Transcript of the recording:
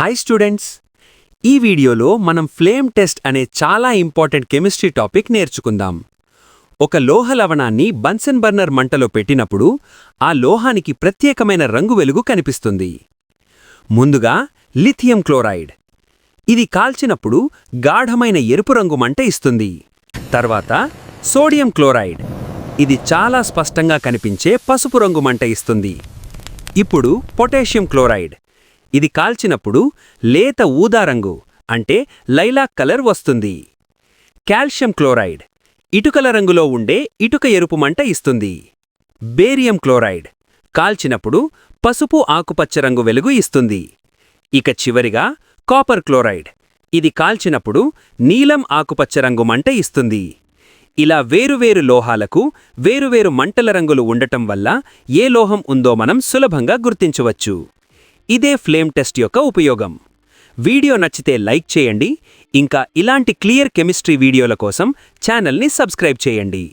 Hi students ఈ వీడియోలో మనం ఫ్లేమ్ టెస్ట్ అనే చాలా ఇంపార్టెంట్ కెమిస్ట్రీ టాపిక్ నేర్చుకుందాం. ఒక లోహ లవణాన్ని బన్సన్ బర్నర్ మంటలో పెట్టినప్పుడు ఆ లోహానికి ప్రత్యేకమైన రంగు వెలుగు కనిపిస్తుంది. ముందుగా లిథియం క్లోరైడ్ ఇది కాల్చినప్పుడు గాఢమైన ఎరుపు రంగు మంట ఇస్తుంది. తర్వాత సోడియం క్లోరైడ్ ఇది చాలా స్పష్టంగా కనిపించే పసుపు రంగు మంట ఇస్తుంది. ఇప్పుడు పొటాషియం క్లోరైడ్ ఇది కాల్చినప్పుడు లేత ఊదా రంగు అంటే లైలాక్ కలర్ వస్తుంది. కాల్షియం క్లోరైడ్ ఇటుకల రంగులో ఉండే ఇటుక ఎరుపు మంట ఇస్తుంది. బేరియం క్లోరైడ్ కాల్చినప్పుడు పసుపు ఆకుపచ్చ రంగు వెలుగు ఇస్తుంది. ఇక చివరిగా కాపర్ క్లోరైడ్ ఇది కాల్చినప్పుడు నీలం ఆకుపచ్చ రంగు మంట ఇస్తుంది. ఇలా వేరువేరు లోహాలకు వేరువేరు మంటల రంగులు ఉండటం వల్ల ఏ లోహం ఉందో మనం సులభంగా గుర్తించవచ్చు. ఇదే ఫ్లేమ్ టెస్ట్ యొక్క ఉపయోగం. వీడియో నచ్చితే లైక్ చేయండి. ఇంకా ఇలాంటి క్లియర్ కెమిస్ట్రీ వీడియోల కోసం ఛానల్ని సబ్స్క్రైబ్ చేయండి.